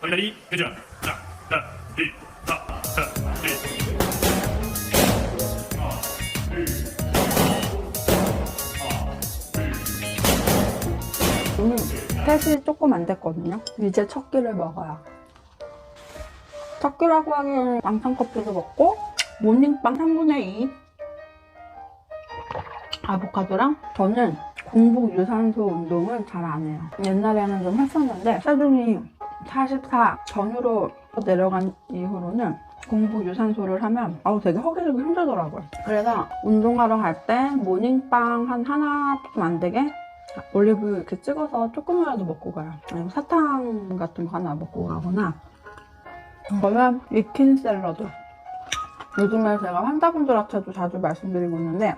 어디다리 회전. 자, 하, 이, 하, 하, 이. 오늘 셋이 조금 안 됐거든요. 이제 첫 끼를 먹어요. 첫 끼라고 하기에는 왕창 커피도 먹고 모닝빵 3분의 2 아보카도랑 저는 공복 유산소 운동을 잘안 해요. 옛날에는 좀 했었는데 체중이 44 전후로 내려간 이후로는 공복 유산소를 하면 아우 되게 허기지고 힘들더라고요. 그래서 운동하러 갈 때 모닝빵 한 하나 좀안 되게 올리브 이렇게 찍어서 조금이라도 먹고 가요. 아니면 사탕 같은 거 하나 먹고 가거나. 저는 위킨 샐러드. 요즘에 제가 환자분들한테도 자주 말씀드리고 있는데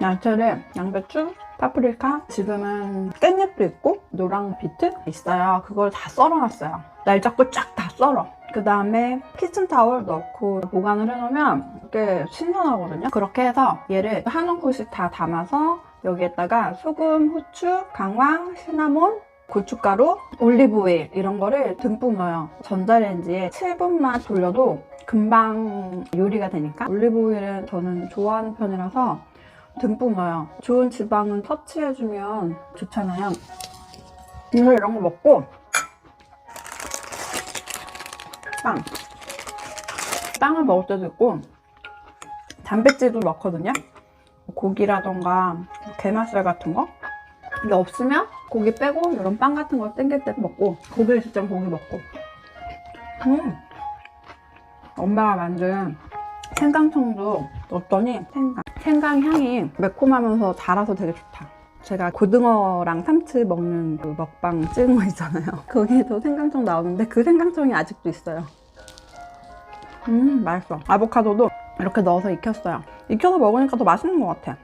야채를 양배추, 파프리카, 지금은 깻잎도 있고 노랑 비트 있어요. 그걸 다 썰어놨어요. 날 잡고 쫙 다 썰어. 그 다음에 키친타올 넣고 보관을 해놓으면 이게 신선하거든요. 그렇게 해서 얘를 한 움큼씩 다 담아서 여기에다가 소금, 후추, 강황, 시나몬, 고춧가루, 올리브오일 이런 거를 듬뿍 넣어요. 전자레인지에 7분만 돌려도 금방 요리가 되니까 올리브오일은 저는 좋아하는 편이라서 듬뿍 넣어요. 좋은 지방은 터치해주면 좋잖아요. 그래서 이런 거 먹고 빵. 빵을 먹을 때도 있고 단백질도 넣거든요. 고기라던가 게맛살 같은 거. 근데 없으면 고기 빼고 이런 빵 같은 거 땡길 때 먹고 고기 있을 땐 고기 먹고. 음. 엄마가 만든 생강청도 넣었더니 생강. 생강 향이 매콤하면서 달아서 되게 좋다. 제가 고등어랑 삼치 먹는 그 먹방 찍은 거 있잖아요. 거기에도 생강청 나오는데 그 생강청이 아직도 있어요. 음, 맛있어. 아보카도도 이렇게 넣어서 익혔어요. 익혀서 먹으니까 더 맛있는 것 같아.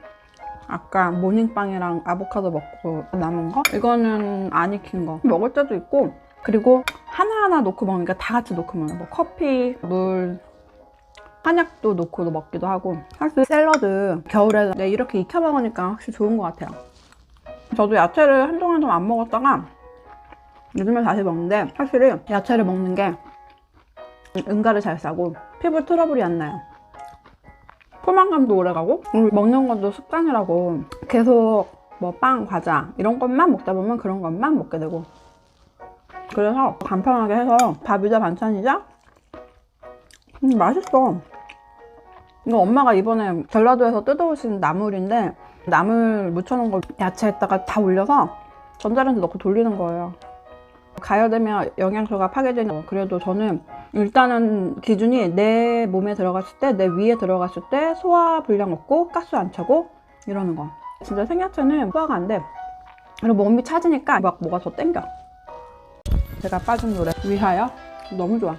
아까 모닝빵이랑 아보카도 먹고 남은 거? 이거는 안 익힌 거. 먹을 때도 있고, 그리고 하나하나 놓고 먹으니까 다 같이 놓고 먹어요. 뭐 커피, 물, 한약도 놓고 먹기도 하고. 사실 샐러드 겨울에 네, 이렇게 익혀 먹으니까 확실히 좋은 것 같아요. 저도 야채를 한동안 좀 안 먹었다가 요즘에 다시 먹는데 확실히 야채를 먹는 게 응가를 잘 싸고 피부 트러블이 안 나요. 포만감도 오래가고 먹는 것도 습관이라고 계속 뭐 빵, 과자 이런 것만 먹다 보면 그런 것만 먹게 되고 그래서 간편하게 해서 밥이자 반찬이자 음, 맛있어. 이거 엄마가 이번에 전라도에서 뜯어오신 나물인데 나물 묻혀놓은 걸 야채에다가 다 올려서 전자레인지 넣고 돌리는 거예요. 가열되면 영양소가 파괴되는 거. 그래도 저는 일단은 기준이 내 몸에 들어갔을 때, 내 위에 들어갔을 때 소화 불량 없고 가스 안 차고 이러는 거. 진짜 생야채는 소화가 안 돼. 그리고 몸이 차지니까 막 뭐가 더 땡겨. 제가 빠진 노래 위하여 너무 좋아.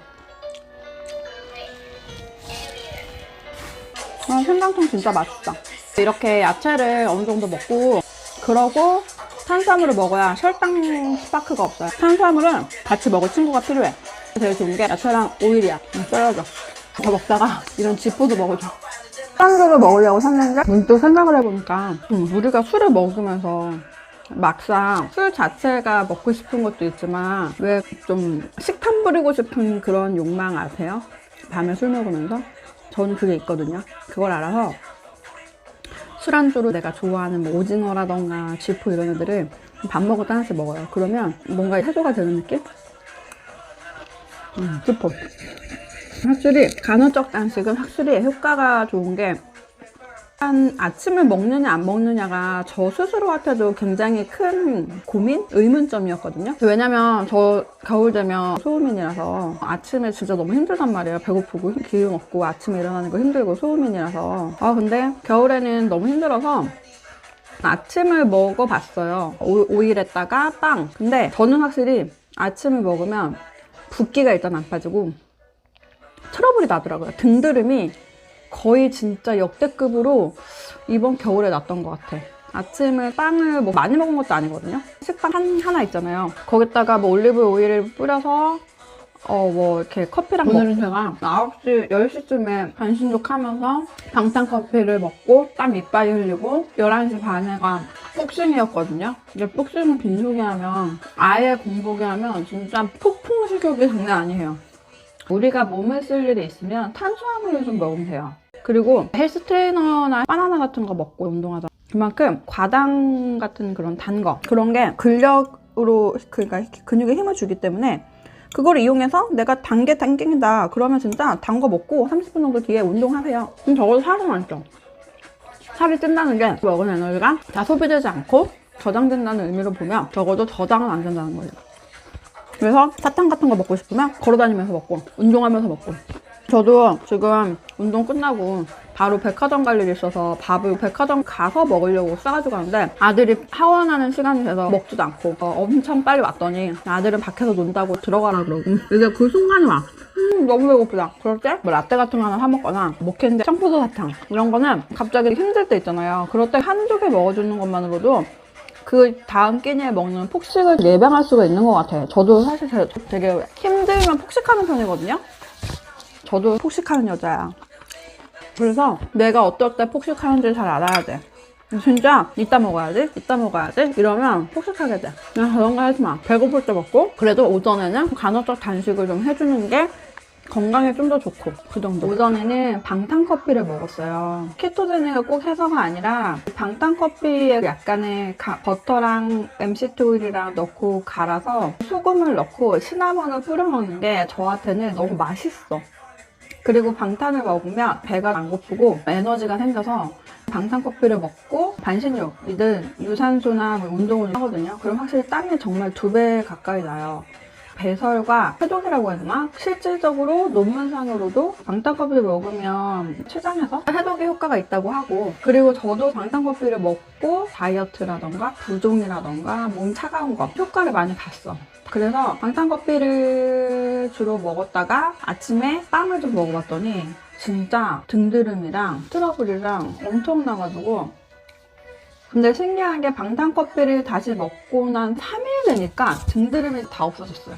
아, 생강청 진짜 맛있다. 이렇게 야채를 어느 정도 먹고 그러고 탄수화물을 먹어야 혈당 스파크가 없어요. 탄수화물은 같이 먹을 친구가 필요해. 제일 좋은 게 야채랑 오일이야. 음, 썰어줘. 더 먹다가 이런 지포도 먹어줘. 짠거를 먹으려고 샀는데 문득 생각을 해보니까 음, 우리가 술을 먹으면서 막상 술 자체가 먹고 싶은 것도 있지만 왜 좀 식탐 부리고 싶은 그런 욕망 아세요? 밤에 술 먹으면서? 저는 그게 있거든요. 그걸 알아서 술안주로 내가 좋아하는 뭐 오징어라던가 쥐포 이런 애들을 밥 먹을 때 하나씩 먹어요. 그러면 뭔가 해소가 되는 느낌? 음, 쥐포. 확실히 간헐적 단식은 확실히 효과가 좋은 게 한 아침을 먹느냐 안 먹느냐가 저 스스로한테도 굉장히 큰 고민, 의문점이었거든요. 왜냐면 저 겨울 되면 소음인이라서 아침에 진짜 너무 힘들단 말이에요. 배고프고 기운 없고 아침에 일어나는 거 힘들고 소음인이라서. 아 근데 겨울에는 너무 힘들어서 아침을 먹어봤어요. 오, 오일에다가 빵. 근데 저는 확실히 아침을 먹으면 붓기가 일단 안 빠지고 트러블이 나더라고요. 등드름이 거의 진짜 역대급으로 이번 겨울에 났던 것 같아. 아침을 빵을 뭐 많이 먹은 것도 아니거든요. 식빵 한, 하나 있잖아요. 거기다가 뭐 올리브 오일을 뿌려서 어, 뭐, 이렇게 커피랑 오늘은 제가 9시, 10시쯤에 반신욕 하면서 방탄커피를 먹고 땀 이빨이 흘리고 11시 반에가 복싱이었거든요. 근데 복싱은 빈속에 하면 아예 공복에 하면 진짜 폭풍 식욕이 장난 아니에요. 우리가 몸에 쓸 일이 있으면 탄수화물을 좀 먹으면 돼요. 그리고 헬스 트레이너나 바나나 같은 거 먹고 운동하자. 그만큼 과당 같은 그런 단 거, 그런 게 근력으로, 그러니까 근육에 힘을 주기 때문에 그걸 이용해서 내가 단계 당긴다. 그러면 진짜 단 거 먹고 30분 정도 뒤에 운동하세요. 그럼 적어도 살은 안 쪄. 살이 찐다는 게 먹은 에너지가 다 소비되지 않고 저장된다는 의미로 보면 적어도 저장은 안 된다는 거예요. 그래서 사탕 같은 거 먹고 싶으면 걸어다니면서 먹고 운동하면서 먹고 저도 지금 운동 끝나고 바로 백화점 갈 일이 있어서 밥을 백화점 가서 먹으려고 싸가지고 가는데 아들이 하원하는 시간이 돼서 먹지도 않고 어, 엄청 빨리 왔더니 아들은 밖에서 논다고 들어가라 그러고 이제 그 순간이 와 음, 너무 배고프다. 그럴 때 뭐 라떼 같은 거 하나 사 먹거나 모캔데 청포도 사탕 이런 거는 갑자기 힘들 때 있잖아요. 그럴 때 한두 개 먹어주는 것만으로도 그 다음 끼니에 먹는 폭식을 예방할 수가 있는 것 같아요. 저도 사실 제- 되게 힘들면 폭식하는 편이거든요. 저도 폭식하는 여자야. 그래서 내가 어떨 때 폭식하는지 잘 알아야 돼. 진짜 이따 먹어야지, 이따 먹어야지 이러면 폭식하게 돼. 그냥 그런 거 하지 마. 배고플 때 먹고 그래도 오전에는 간헐적 단식을 좀 해주는 게 건강에 좀 더 좋고 그 정도. 오전에는 방탄 커피를 먹었어요. 케토제닉을 꼭 해서가 아니라 방탄 커피에 약간의 가- 버터랑 MCT 오일이랑 넣고 갈아서 소금을 넣고 시나몬을 뿌려 먹는 게 저한테는 너무 맛있어. 그리고 방탄을 먹으면 배가 안 고프고 에너지가 생겨서 방탄 커피를 먹고 반신욕이든 유산소나 뭐 운동을 하거든요. 그럼 확실히 땀이 정말 두 배 가까이 나요. 배설과 해독이라고 해야 되나? 실질적으로 논문상으로도 방탄커피를 먹으면 췌장에서 해독의 효과가 있다고 하고 그리고 저도 방탄커피를 먹고 다이어트라던가 부종이라던가 몸 차가운 거 효과를 많이 봤어. 그래서 방탄커피를 주로 먹었다가 아침에 빵을 좀 먹어봤더니 진짜 등드름이랑 트러블이랑 엄청 나가지고 근데 신기한 게 방탄커피를 다시 먹고 난 3일 되니까 등드름이 다 없어졌어요.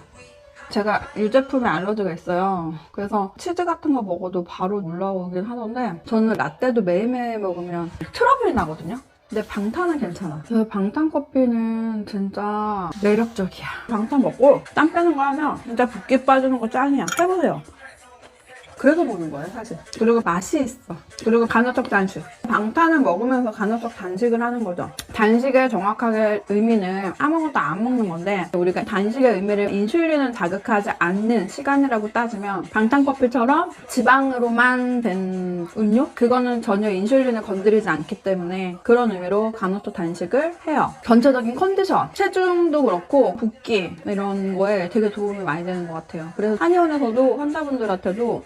제가 유제품에 알러지가 있어요. 그래서 치즈 같은 거 먹어도 바로 올라오긴 하던데 저는 라떼도 매일매일 먹으면 트러블이 나거든요. 근데 방탄은 괜찮아. 그래서 방탄 커피는 진짜 매력적이야. 방탄 먹고 땀 빼는 거 하면 진짜 붓기 빠지는 거 짱이야. 해보세요. 그래서 먹는 거예요, 사실. 그리고 맛이 있어. 그리고 간헐적 단식. 방탄을 먹으면서 간헐적 단식을 하는 거죠. 단식의 정확하게 의미는 아무것도 안 먹는 건데, 우리가 단식의 의미를 인슐린을 자극하지 않는 시간이라고 따지면, 방탄커피처럼 지방으로만 된 음료? 그거는 전혀 인슐린을 건드리지 않기 때문에 그런 의미로 간헐적 단식을 해요. 전체적인 컨디션, 체중도 그렇고, 붓기, 이런 거에 되게 도움이 많이 되는 것 같아요. 그래서 한의원에서도 환자분들한테도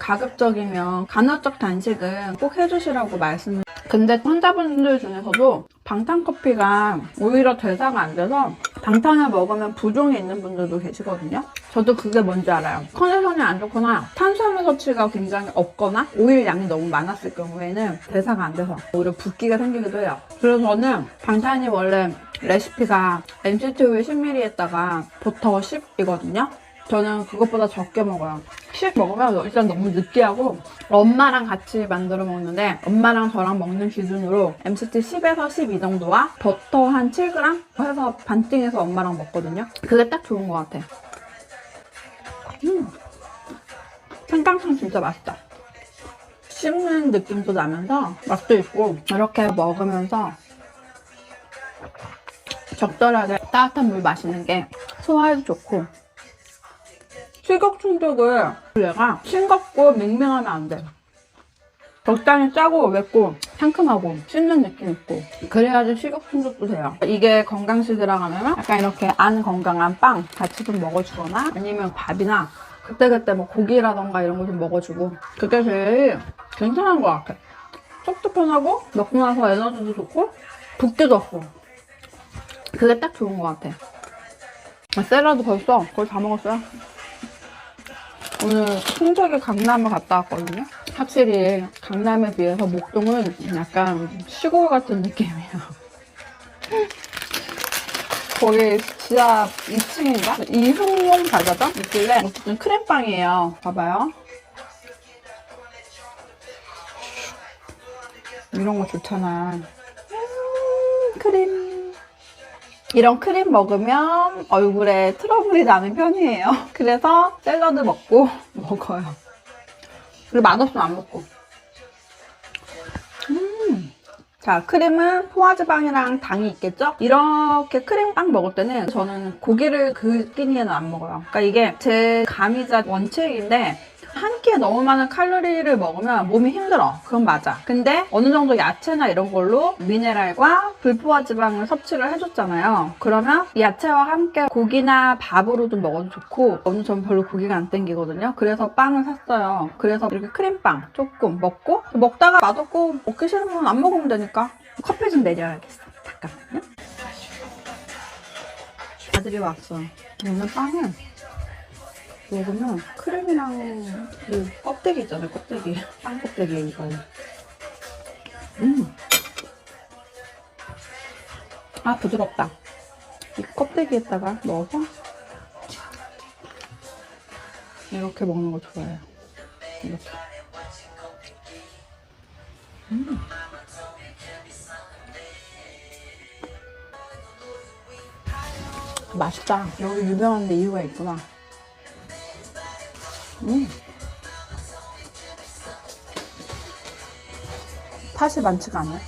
가급적이면 간헐적 단식은 꼭 해주시라고 말씀을 근데 환자분들 중에서도 방탄커피가 오히려 대사가 안 돼서 방탄을 먹으면 부종이 있는 분들도 계시거든요. 저도 그게 뭔지 알아요. 컨디션이 안 좋거나 탄수화물 섭취가 굉장히 없거나 오일 양이 너무 많았을 경우에는 대사가 안 돼서 오히려 붓기가 생기기도 해요. 그래서 저는 방탄이 원래 레시피가 MCT 오일 10ml에다가 버터 10이거든요. 저는 그것보다 적게 먹어요. 10 먹으면 일단 너무 느끼하고 엄마랑 같이 만들어 먹는데 엄마랑 저랑 먹는 기준으로 MCT 10에서 12 정도와 버터 한 7g 해서 반띵해서 엄마랑 먹거든요. 그게 딱 좋은 것 같아. 음. 생강청 진짜 맛있다. 씹는 느낌도 나면서 맛도 있고 이렇게 먹으면서 적절하게 따뜻한 물 마시는 게 소화에도 좋고 식욕 충족을 얘가 싱겁고 맹맹하면 안 돼. 적당히 짜고 맵고 상큼하고 씹는 느낌 있고 그래야지 식욕 충족도 돼요. 이게 건강식이라 하면 약간 이렇게 안 건강한 빵 같이 좀 먹어주거나 아니면 밥이나 그때그때 뭐 고기라던가 이런 거 좀 먹어주고 그게 제일 괜찮은 것 같아. 속도 편하고 먹고 나서 에너지도 좋고 붓기도 없고 그게 딱 좋은 것 같아. 아, 샐러드 벌써 거의 다 먹었어요. 오늘 친척이 강남을 갔다 왔거든요. 확실히 강남에 비해서 목동은 약간 시골 같은 느낌이에요. 거기 지하 2층인가? 이흥용 과자점 있길래 어쨌든 크림빵이에요. 봐봐요. 이런 거 좋잖아. 음, 크림. 이런 크림 먹으면 얼굴에 트러블이 나는 편이에요. 그래서 샐러드 먹고 먹어요. 그리고 맛없으면 안 먹고. 음. 자, 크림은 포화지방이랑 당이 있겠죠? 이렇게 크림빵 먹을 때는 저는 고기를 그 끼니에는 안 먹어요. 그러니까 이게 제 감이자 원칙인데 한 끼에 너무 많은 칼로리를 먹으면 몸이 힘들어. 그건 맞아. 근데 어느 정도 야채나 이런 걸로 미네랄과 불포화 지방을 섭취를 해줬잖아요. 그러면 이 야채와 함께 고기나 밥으로도 먹어도 좋고 오늘 전 별로 고기가 안 땡기거든요. 그래서 빵을 샀어요. 그래서 이렇게 크림빵 조금 먹고 먹다가 맛없고 먹기 싫으면 안 먹으면 되니까 커피 좀 내려야겠어. 잠깐만요. 아들이 왔어. 오늘 빵은 먹으면 크림이랑 그 껍데기 있잖아요, 껍데기. 빵 껍데기 이거. 음. 아, 부드럽다. 이 껍데기에다가 넣어서 이렇게 먹는 거 좋아해요. 이렇게. 음. 맛있다. 여기 유명한 데 이유가 있구나. 음. 팥이 많지가 않네.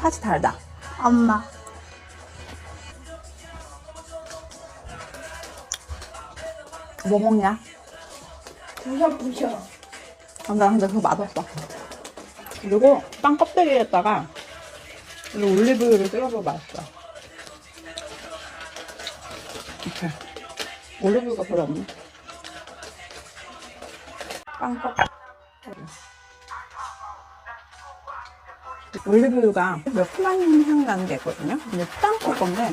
팥이 달다. 엄마. 뭐 먹냐? 부셔 부셔. 아, 나 근데 그거 맛없어. 그리고 빵 껍데기에다가 이 올리브유를 찍어서 맛있어. 이렇게. 올리브유가 별로 없네. 빵 껍데기. 올리브유가 몇 프만 향이 나는 게 있거든요. 근데 땅 건데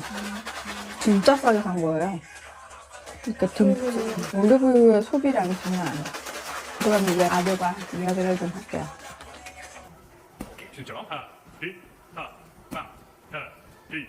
진짜 싸게 산 거예요. 그러니까 등, 올리브유의 소비량이 장난 아니야. 그럼 이제 아들과 이야기를 좀 할게요. 진짜 하나 둘 하나 빵 하나 둘